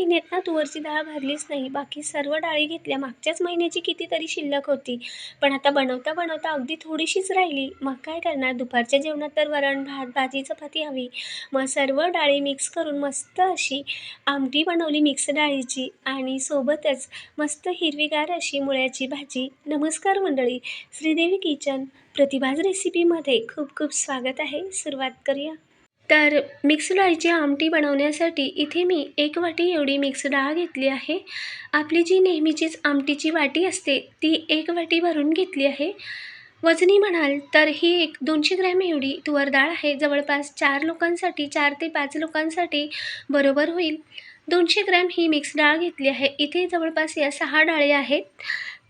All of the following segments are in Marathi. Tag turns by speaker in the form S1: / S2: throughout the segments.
S1: महिन्यात ना तुवरची डाळ भरलीच नाही. बाकी सर्व डाळी घेतल्या. मागच्याच महिन्याची कितीतरी शिल्लक होती. पण आता बनवता बनवता अगदी थोडीशीच राहिली. मग काय करणार? दुपारच्या जेवणात तर वरण भात भाजी चपाती हवी. मग सर्व डाळी मिक्स करून मस्त अशी आमटी बनवली मिक्स डाळीची. आणि सोबतच मस्त हिरवीगार अशी मुळ्याची भाजी. नमस्कार मंडळी. श्रीदेवी किचन. प्रतिभाज रेसिपीमध्ये खूप खूप स्वागत आहे. सुरुवात करूया. तर मिक्स डाळीची आमटी बनवण्यासाठी इथे मी एक वाटी एवढी मिक्स डाळ घेतली आहे. आपली जी नेहमीचीच आमटीची वाटी असते ती एक वाटी भरून घेतली आहे. वजनी म्हणाल तर ही एक दोनशे ग्रॅम एवढी तुवर डाळ आहे. जवळपास चार लोकांसाठी चार ते पाच लोकांसाठी बरोबर होईल. दोनशे ग्रॅम ही मिक्स डाळ घेतली आहे. इथे जवळपास या सहा डाळी आहेत.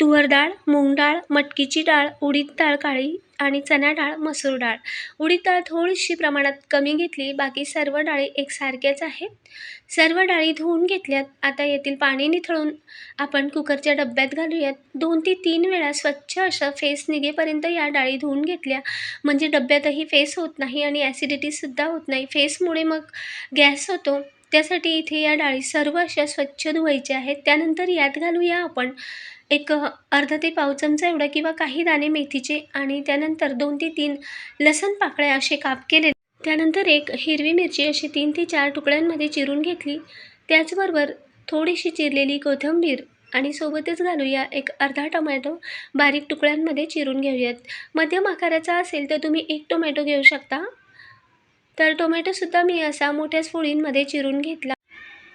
S1: तुवर डाळ मूग डाळ मटकीची डाळ उडीद डाळ काळी आणि चणा डाळ मसूर डाळ. उडीद डाळ थोडीशी प्रमाणात कमी घेतली बाकी सर्व डाळी एकसारख्याच आहेत. सर्व डाळी धुवून घेतल्यात आता येथील पाणी निथळून आपण कुकरच्या डब्यात घालूयात. दोन ते तीन वेळा स्वच्छ अशा फेस निघेपर्यंत या डाळी धुवून घेतल्या. म्हणजे डब्यातही फेस होत नाही आणि ॲसिडिटीसुद्धा होत नाही. फेसमुळे मग गॅस होतो. त्यासाठी इथे या डाळी सर्व अशा स्वच्छ धुवायच्या आहेत. त्यानंतर यात घालूया आपण एक अर्धा ते पाव चमचा एवढा किंवा काही दाणे मेथीचे आणि त्यानंतर दोन ते तीन लसण पाकळ्या असे काप केले त्यानंतर एक हिरवी मिरची अशी तीन ते चार तुकड्यांमध्ये चिरून घेतली. त्याचबरोबर थोडीशी चिरलेली कोथिंबीर आणि सोबतच घालूया एक अर्धा टोमॅटो बारीक तुकड्यांमध्ये चिरून घेऊयात. मध्यम आकाराचा असेल तर तुम्ही एक टोमॅटो घेऊ शकता. तर टोमॅटोसुद्धा मी असा मोठ्याच फोळींमध्ये चिरून घेतला.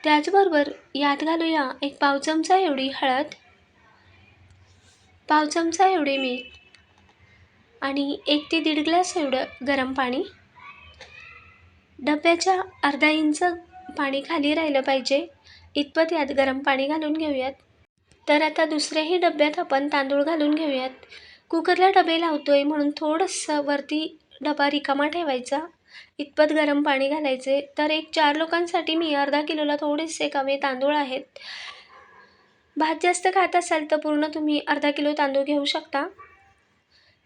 S1: त्याचबरोबर यात घालूया एक पाव चमचा एवढी हळद. पाव चमचा एवढे मीठ आणि एक ते दीड ग्लास एवढं गरम पाणी. डब्याच्या अर्धा इंच पाणी खाली राहिलं पाहिजे. इतपत यात गरम पाणी घालून घेऊयात. तर आता दुसऱ्याही डब्यात आपण तांदूळ घालून घेऊयात. कुकरला डबे लावतो आहे म्हणून थोडंसं वरती डबा रिकामा ठेवायचा. इतपत गरम पाणी घालायचे. तर एक चार लोकांसाठी मी अर्धा किलोला थोडेसे कमी तांदूळ आहेत. भात जास्त खात असाल तर पूर्ण तुम्ही अर्धा किलो तांदूळ घेऊ शकता.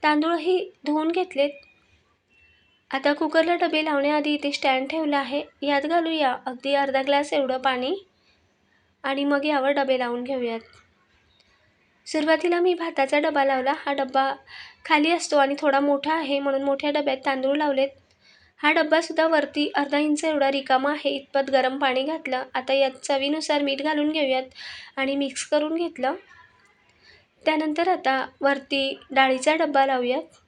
S1: तांदूळही धुवून घेतलेत. आता कुकरला डबे लावण्याआधी इथे स्टँड ठेवला आहे. यात घालूया. अगदी अर्धा ग्लास एवढं पाणी आणि मग यावर डबे लावून घेऊयात. सुरुवातीला मी भाताचा डबा लावला. हा डब्बा खाली असतो आणि थोडा मोठा आहे म्हणून मोठ्या डब्यात तांदूळ लावलेत. हा डब्बासुद्धा वरती अर्धा इंच एवढा रिकामा आहे. इतपत गरम पाणी घातलं. आता यात चवीनुसार मीठ घालून घेऊयात आणि मिक्स करून घेतलं. त्यानंतर आता वरती डाळीचा डब्बा लावूयात.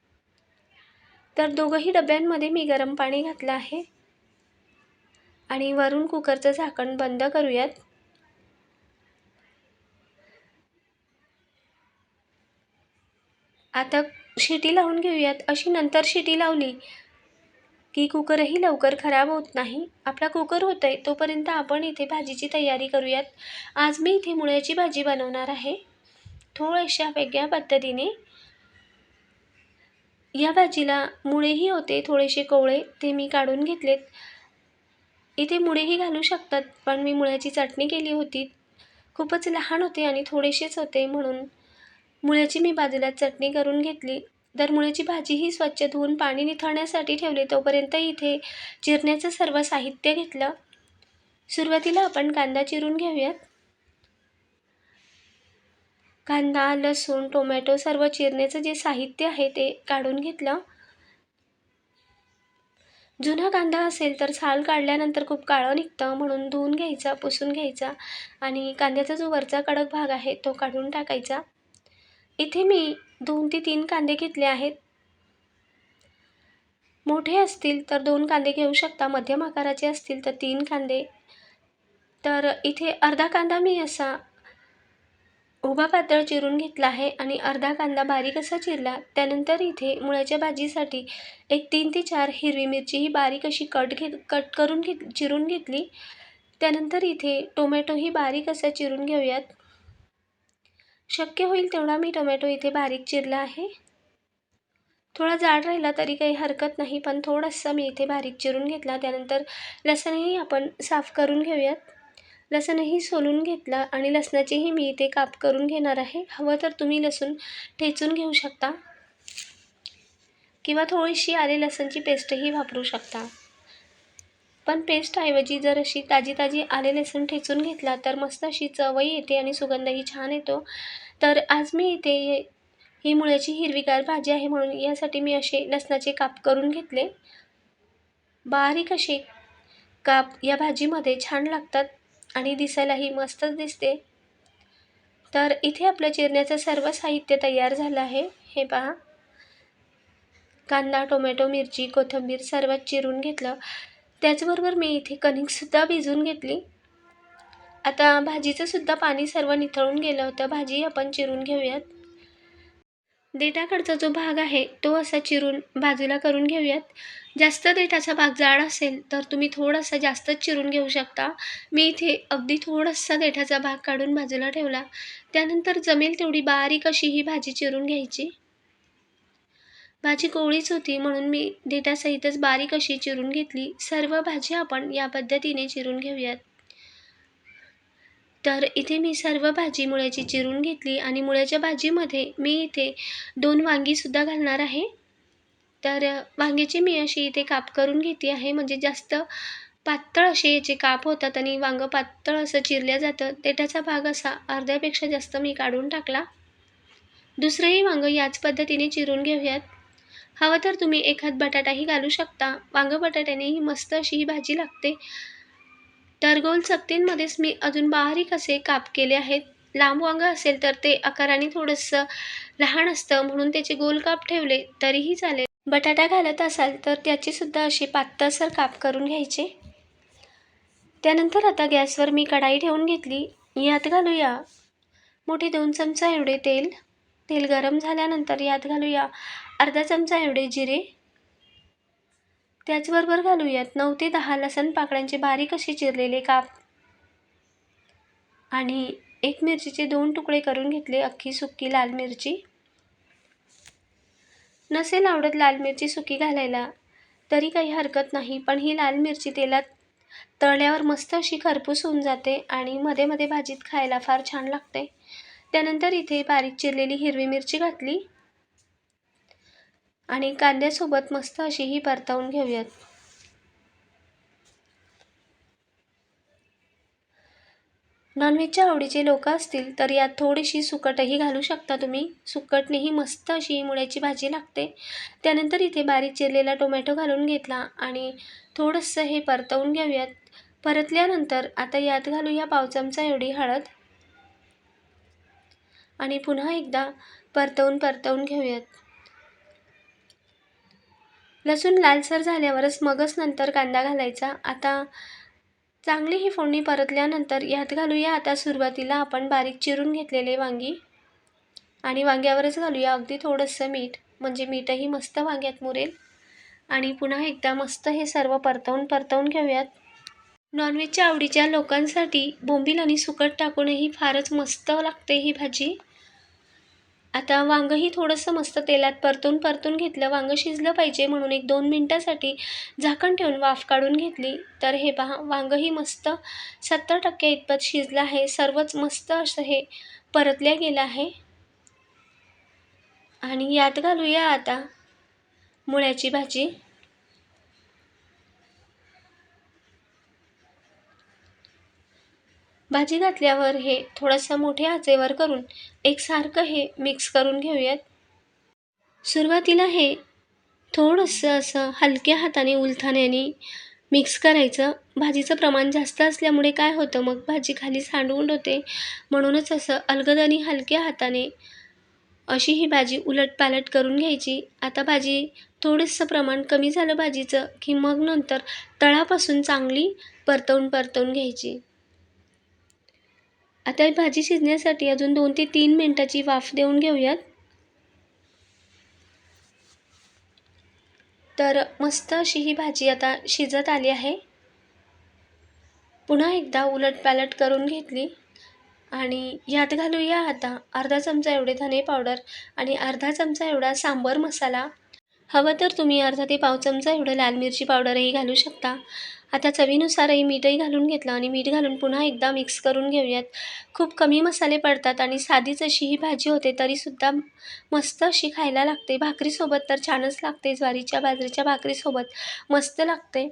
S1: तर दोघंही डब्यांमध्ये मी गरम पाणी घातलं आहे. आणि वरून कुकरचं झाकण बंद करूयात. आता शिटी लावून घेऊयात. अशी नंतर शिटी लावली की कुकरही लवकर खराब होत नाही. आपला कुकर होत आहे तोपर्यंत आपण इथे भाजीची तयारी करूयात. आज मी इथे मुळ्याची भाजी बनवणार आहे. थोड्याशा वेगळ्या पद्धतीने. या भाजीला मुळेही होते थोडेसे कोवळे ते मी काढून घेतलेत. इथे मुळेही घालू शकतात पण मी मुळ्याची चटणी केली होती. खूपच लहान होते आणि थोडेसेच होते म्हणून मुळ्याची मी बाजूला चटणी करून घेतली. तर मुळ्याची भाजीही स्वच्छ धुवून पाणी निथळण्यासाठी ठेवले. तोपर्यंत इथे चिरण्याचं सर्व साहित्य घेतलं. सुरुवातीला आपण कांदा चिरून घेऊयात. कांदा लसूण टोमॅटो सर्व चिरण्याचं जे साहित्य आहे ते काढून घेतलं. जुना कांदा असेल तर साल काढल्यानंतर खूप काळं निघतं. म्हणून धुवून घ्यायचा पुसून घ्यायचा आणि कांद्याचा जो वरचा कडक भाग आहे तो काढून टाकायचा. इथे मी दोन ते तीन कांदे घेतले आहेत. मोठे असतील तर दोन कांदे घेऊ शकता मध्यम आकाराचे असतील तर तीन कांदे. तर इथे अर्धा कांदा मी असा उभा पातळ चिरून घेतला आहे आणि अर्धा कांदा बारीक असा चिरला. त्यानंतर इथे मुळ्याच्या भाजीसाठी एक तीन ते चार हिरवी मिरची ही बारीक अशी कट घेत कट करून घेत चिरून घेतली. त्यानंतर इथे टोमॅटोही बारीक असा चिरून घेऊयात. शक्य होईल तेवढा मी टोमॅटो इथे बारीक चिरला आहे. थोडा जाड राहिला तरी काही हरकत नाही पण थोडंसं मी इथे बारीक चिरून घेतला. त्यानंतर लसणही आपण साफ करून घेऊयात. लसणही सोलून घेतला आणि लसणाचीही मी इथे काप करून घेणार आहे. हवं तर तुम्ही लसूण ठेचून घेऊ शकता किंवा थोडीशी आले लसणची पेस्टही वापरू शकता. पण पेस्टऐवजी जर अशी ताजी ताजी आले लसूण ठेचून घेतला तर मस्त अशी चवही येते आणि सुगंधही छान येतो. तर आज मी इथे ही मुळ्याची हिरवीगार भाजी आहे म्हणून यासाठी मी असे लसणाचे काप करून घेतले. बारीक असे काप या भाजीमध्ये छान लागतात आणि दिसायलाही मस्तच दिसते. तर इथे आपलं चिरण्याचं सर्व साहित्य तयार झालं आहे. हे पहा. कांदा टोमॅटो मिरची कोथिंबीर सर्वात चिरून घेतलं. त्याचबरोबर मी इथे कणिकसुद्धा भिजवून घेतली. आता भाजीचंसुद्धा पाणी सर्व निथळून गेलं होतं. भाजी आपण चिरून घेऊयात. देठाकडचा जो भाग आहे तो असा चिरून बाजूला करून घेऊयात. जास्त देठाचा भाग जाड असेल तर तुम्ही थोडासा जास्तच चिरून घेऊ शकता. मी इथे अगदी थोडासा देठाचा भाग काढून बाजूला ठेवला. त्यानंतर जमेल तेवढी बारीक अशी ही भाजी चिरून घ्यायची. भाजी कोवळीच होती म्हणून मी देठासहितच बारीक अशी चिरून घेतली. सर्व भाजी आपण या पद्धतीने चिरून घेऊयात. तर इथे मी सर्व भाजी मुळ्याची चिरून घेतली आणि मुळ्याच्या भाजीमध्ये मी इथे दोन वांगीसुद्धा घालणार आहे. तर वांग्याची मी अशी इथे काप करून घेते आहे. म्हणजे जास्त पातळ असे याचे काप होतात आणि वांगं पातळ असं चिरल्या जातं देठाचा भाग असा अर्ध्यापेक्षा जास्त मी काढून टाकला. दुसरंही वांगं याच पद्धतीने चिरून घेऊयात. हवं तर तुम्ही एखाद बटाटाही घालू शकता. वांगं बटाट्यानेही मस्त अशी ही भाजी लागते. तर गोल चकतींमध्येच मी अजून बारीक असे काप केले आहेत. लांब वांग असेल तर ते आकाराने थोडंसं लहान असतं म्हणून त्याचे गोल काप ठेवले तरीही चालेल. बटाटा घालत असाल तर त्याचीसुद्धा अशी पातळसर काप करून घ्यायचे. त्यानंतर आता गॅसवर मी कढाई ठेवून घेतली. यात घालूया मोठे दोन चमचा एवढे तेल. तेल गरम झाल्यानंतर यात घालूया अर्धा चमचा एवढे जिरे. त्याचबरोबर घालूयात नऊ ते दहा लसण. पाकळ्यांचे बारीक असे चिरलेले काप. आणि एक मिरचीचे दोन तुकडे करून घेतले अख्खी सुक्की लाल मिरची. नसेल आवडत लाल मिरची सुकी घालायला तरी काही हरकत नाही पण ही लाल मिरची तेलात तळल्यावर मस्त अशी खरपूस होऊन जाते आणि मध्ये मध्ये भाजीत खायला फार छान लागते. त्यानंतर इथे बारीक चिरलेली हिरवी मिरची घातली. आणि कांद्यासोबत मस्त अशी ही परतवून घेऊयात. नॉनव्हेजच्या आवडीचे लोक असतील तर यात थोडीशी सुकटही घालू शकता तुम्ही. सुकटनेही मस्त अशी ही मुळ्याची भाजी लागते. त्यानंतर इथे बारीक चिरलेला टोमॅटो घालून घेतला आणि थोडंसं हे परतवून घेऊयात. परतल्यानंतर आता यात घालूया पाव चमचा एवढी हळद. आणि पुन्हा एकदा परतवून परतवून घेऊयात. लसूण लालसर झाल्यावरच मगच नंतर कांदा घालायचा. आता चांगली ही फोडणी परतल्यानंतर यात घालूया. आता सुरुवातीला आपण बारीक चिरून घेतलेले वांगी आणि वांग्यावरच घालूया. अगदी थोडंसं मीठ म्हणजे मीठही मस्त वांग्यात मुरेल. आणि पुन्हा एकदा मस्त हे सर्व परतवून परतवून घेऊयात. नॉनव्हेजच्या आवडीच्या लोकांसाठी बोंबील आणि सुकट टाकूनही फारच मस्त लागते ही भाजी. आता वांगंही थोडंसं मस्त तेलात परतून परतून घेतलं. वांगं शिजलं पाहिजे म्हणून एक दोन मिनटासाठी झाकण ठेवून वाफ काढून घेतली. तर हे पहा वांगंही मस्त सत्तर टक्के इतपत शिजलं आहे. सर्वच मस्त असं हे परतल्या गेलं आहे. आणि यात घालूया आता मुळ्याची भाजी. भाजी घातल्यावर हे थोडंसं मोठ्या आचेवर करून एकसारखं हे मिक्स करून घेऊयात. सुरुवातीला हे थोडंसं असं हलक्या हाताने उलथाण्याने मिक्स करायचं. भाजीचं प्रमाण जास्त असल्यामुळे काय होतं मग भाजी खाली सांडवून होते. म्हणूनच असं अलगदानी हलक्या हाताने अशी ही भाजी उलटपालट करून घ्यायची. आता भाजी थोडंसं प्रमाण कमी झालं भाजीचं की मग नंतर तळापासून चांगली परतवून परतवून घ्यायची. आता ही भाजी शिजण्यासाठी अजून दोन ते तीन मिनटाची वाफ देऊन घेऊयात. तर मस्त अशी ही भाजी आता शिजत आली आहे. पुन्हा एकदा उलटपालट करून घेतली. आणि यात घालूया आता अर्धा चमचा एवढे धने पावडर आणि अर्धा चमचा एवढा सांबर मसाला. हवं तर तुम्ही अर्धा ते पाव चमचा एवढं लाल मिरची पावडरही घालू शकता. आता चवीनुसारही मीठही घालून घेतलं आणि मीठ घालून पुन्हा एकदा मिक्स करून घेऊयात. खूप कमी मसाले पडतात आणि साधीच अशी ही भाजी होते तरीसुद्धा मस्त अशी खायला लागते. भाकरीसोबत तर छानच लागते ज्वारीच्या बाजरीच्या भाकरीसोबत मस्त लागते.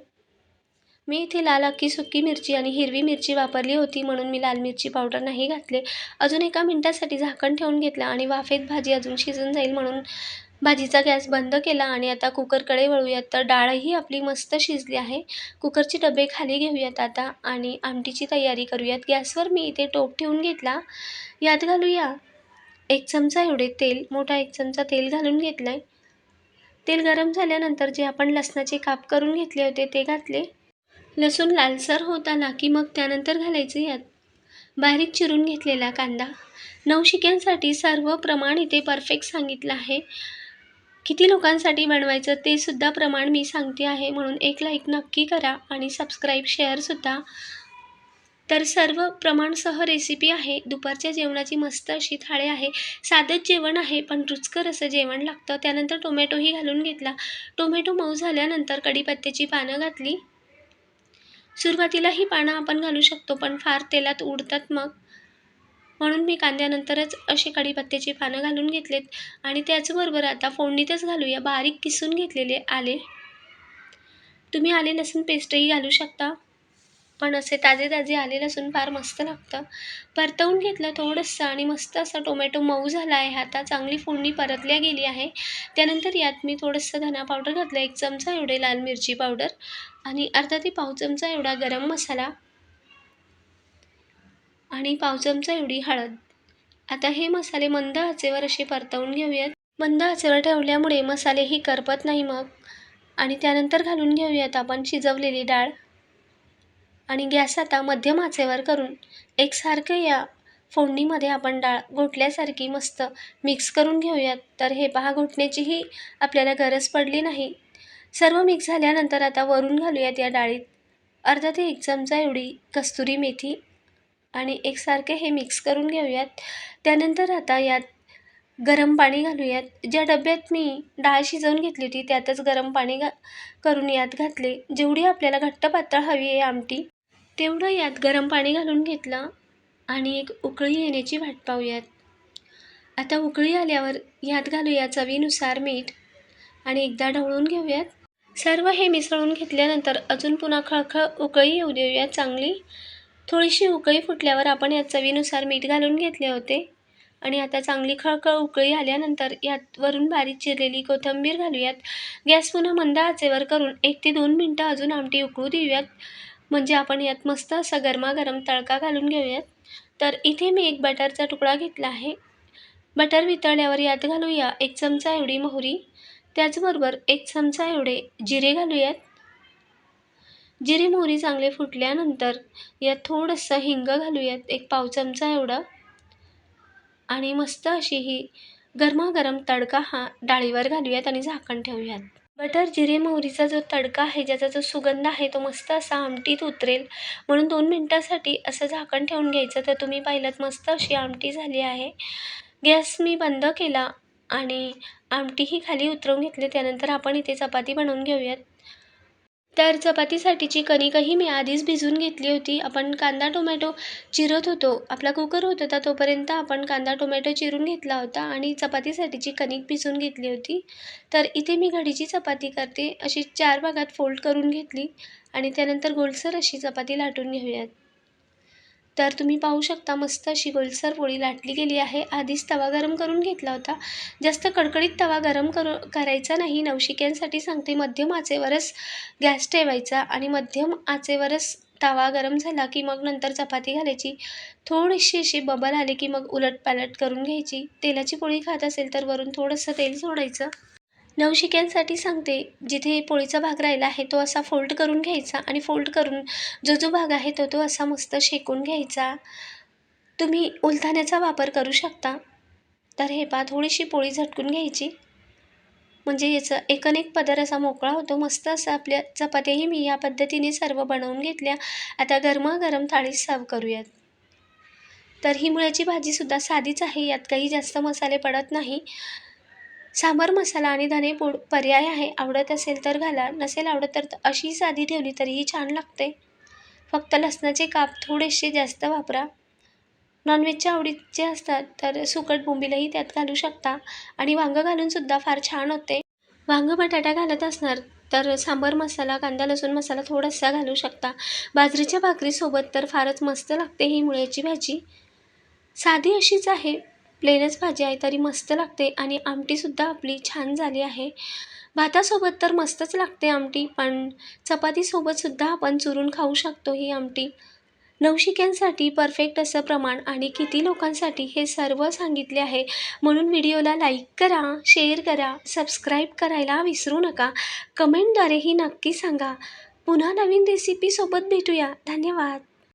S1: मी इथे लाल अख्खी सुकी मिरची आणि हिरवी मिरची वापरली होती म्हणून मी लाल मिरची पावडर नाही घातले. अजून एका मिनटासाठी झाकण ठेवून घेतलं आणि वाफेत भाजी अजून शिजून जाईल म्हणून भाजीचा गॅस बंद केला आणि आता कुकरकडे वळूयात. तर डाळही आपली मस्त शिजली आहे. कुकरचे डबे खाली घेऊयात आता आणि आमटीची तयारी करूयात. गॅसवर मी इथे टोप ठेवून घेतला. यात घालूया एक चमचा एवढे तेल मोठा एक चमचा तेल घालून घेतलं आहे तेल गरम झाल्यानंतर जे आपण लसणाचे काप करून घेतले होते ते घातले. लसूण लालसर होत आला की मग त्यानंतर घालायचं यात. बारीक चिरून घेतलेला कांदा. नवशिक्यांसाठी सर्व प्रमाण इथे परफेक्ट सांगितलं आहे. किती लोकांसाठी बनवायचं ते सुद्धा प्रमाण मी सांगते आहे म्हणून एक लाईक नक्की करा आणि सबस्क्राईब शेअरसुद्धा तर सर्व प्रमाणसह रेसिपी आहे दुपारच्या जेवणाची मस्त अशी थाळी आहे साधंच जेवण आहे पण रुचकर असं जेवण लागतं. त्यानंतर टोमॅटोही घालून घेतला. टोमॅटो मऊ झाल्यानंतर कढीपत्त्याची पानं घातली. सुरुवातीला ही पानं आपण घालू शकतो पण फार तेलात उडतात मग. म्हणून मी कांद्यानंतरच असे कढीपत्त्याची पानं घालून घेतलेत आणि त्याचबरोबर आता फोडणीतच घालूया बारीक किसून घेतलेले आले. तुम्ही आले लसूण पेस्टही घालू शकता पण असे ताजे ताजे आले लसूण फार मस्त लागतं. परतवून घेतलं थोडंसं आणि मस्त असा टोमॅटो मऊ झाला आहे. आता चांगली फोडणी परतल्या गेली आहे. त्यानंतर यात मी थोडंसं धना पावडर घातलं एक चमचा एवढे लाल मिरची पावडर आणि अर्धा ते पाव चमचा एवढा गरम मसाला आणि पाव चमचा एवढी हळद. आता हे मसाले मंद आचेवर असे परतवून घेऊयात. मंद आचेवर ठेवल्यामुळे मसालेही करपत नाही मग. आणि त्यानंतर घालून घेऊयात आपण शिजवलेली डाळ. आणि गॅस आता मध्यम आचेवर करून एकसारखं या फोडणीमध्ये आपण डाळ घोटल्यासारखी मस्त मिक्स करून घेऊयात. तर हे पहा घोटण्याचीही आपल्याला गरज पडली नाही. सर्व मिक्स झाल्यानंतर आता वरून घालूयात या डाळीत. अर्धा ते एक चमचा एवढी कस्तुरी मेथी आणि एकसारखे हे मिक्स करून घेऊयात. त्यानंतर आता यात गरम पाणी घालूयात. ज्या डब्यात मी डाळ शिजवून घेतली होती त्यातच गरम पाणी घा करून यात घातले. जेवढी आपल्याला घट्ट पातळ हवी आहे आमटी तेवढं यात गरम पाणी घालून घेतलं आणि एक उकळी येण्याची वाट पाहूयात. आता उकळी आल्यावर यात घालूया चवीनुसार मीठ आणि एकदा ढवळून घेऊयात. सर्व हे मिसळून घेतल्यानंतर अजून पुन्हा खळखळ उकळी येऊ देऊयात चांगली. थोडीशी उकळी फुटल्यावर आपण यात चवीनुसार मीठ घालून घेतले होते. आणि आता चांगली खळखळ उकळी आल्यानंतर यात वरून बारीक चिरलेली कोथिंबीर घालूयात. गॅस पुन्हा मंद आचेवर करून एक ते दोन मिनटं अजून आमटी उकळू देऊयात. म्हणजे आपण यात मस्त असा गरमागरम तडका घालून घेऊयात. तर इथे मी एक बटरचा तुकडा घेतला आहे. बटर वितळल्यावर यात घालूया एक चमचा एवढी मोहरी. त्याचबरोबर एक चमचा एवढे जिरे घालूयात. जिरे मोहरी चांगले फुटल्यानंतर यात थोडंसं हिंग घालूयात एक पाव चमचा एवढं. आणि मस्त अशी ही गरमागरम तडका हा डाळीवर घालूयात आणि झाकण ठेवूयात. बटर जिरे मोहरीचा जो तडका आहे ज्याचा जो सुगंध आहे तो मस्त असा आमटीत उतरेल. म्हणून दोन मिनटासाठी असं झाकण ठेवून घ्यायचं. तर तुम्ही पाहिलात मस्त अशी आमटी झाली आहे. गॅस मी बंद केला आणि आमटीही खाली उतरवून घेतली. त्यानंतर आपण इथे चपाती बनवून घेऊयात. तर चपातीसाठीची कणिकही मी आधीच भिजवून घेतली होती. आपण कांदा टोमॅटो चिरत होतो. आपला कुकर होत होता तोपर्यंत आपण कांदा टोमॅटो चिरून घेतला होता आणि चपातीसाठीची कणिक भिजवून घेतली होती. तर इथे मी घडीची चपाती करते. अशी चार भागात फोल्ड करून घेतली आणि त्यानंतर गोलसर अशी चपाती लाटून घेऊयात. तर तुम्ही पाहू शकता मस्त अशी गोलसर पोळी लाटली गेली आहे. आधीच तवा गरम करून घेतला होता. जास्त कडकडीत तवा गरम करू करायचा नाही. नवशिक्यांसाठी सांगते मध्यम आचेवरच गॅस ठेवायचा आणि मध्यम आचेवरच तवा गरम झाला की मग नंतर चपाती घालायची. थोडीशी अशी बबल आली की मग उलटपालट करून घ्यायची. तेलाची पोळी खात असेल तर वरून थोडंसं तेल सोडायचं. नवशिक्यांसाठी सांगते जिथे पोळीचा भाग राहिला आहे तो असा फोल्ड करून घ्यायचा आणि फोल्ड करून जो जो भाग आहे तो तो असा मस्त शेकून घ्यायचा. तुम्ही उलथाण्याचा वापर करू शकता. तर हे पा थोडीशी पोळी झटकून घ्यायची. म्हणजे याचा एकनेक पदर असा मोकळा होतो मस्त असं आपल्या चपात्याही मी या पद्धतीने सर्व बनवून घेतल्या. आता गरमागरम थाळी सर्व करूयात. तर ही मुळ्याची भाजीसुद्धा साधीच आहे यात काही जास्त मसाले पडत नाही. सांबार मसाला आणि धनेपूड पर्याय आहे. आवडत असेल तर घाला नसेल आवडत तर अशी साधी ठेवली तरीही छान लागते. फक्त लसणाचे काप थोडेसे जास्त वापरा. नॉनव्हेजच्या आवडीचे असतात तर सुकट बोंबीलही त्यात घालू शकता आणि वांगं घालूनसुद्धा फार छान होते. वांगं बटाटा घालत असणार तर सांबर मसाला कांदा लसूण मसाला थोडासा घालू शकता. बाजरीच्या भाकरीसोबत तर फारच मस्त लागते ही मुळ्याची भाजी. साधी अशीच आहे. प्लेनच भाजी आहे तरी मस्त लागते आणि आमटीसुद्धा आपली छान झाली आहे. भातासोबत तर मस्तच लागते आमटी पण चपातीसोबतसुद्धा आपण चुरून खाऊ शकतो ही आमटी. नवशिक्यांसाठी परफेक्ट असं प्रमाण आणि किती लोकांसाठी हे सर्व सांगितले आहे. म्हणून व्हिडिओला लाईक करा शेअर करा सबस्क्राईब करायला विसरू नका. कमेंटद्वारेही नक्की सांगा. पुन्हा नवीन रेसिपीसोबत भेटूया. धन्यवाद.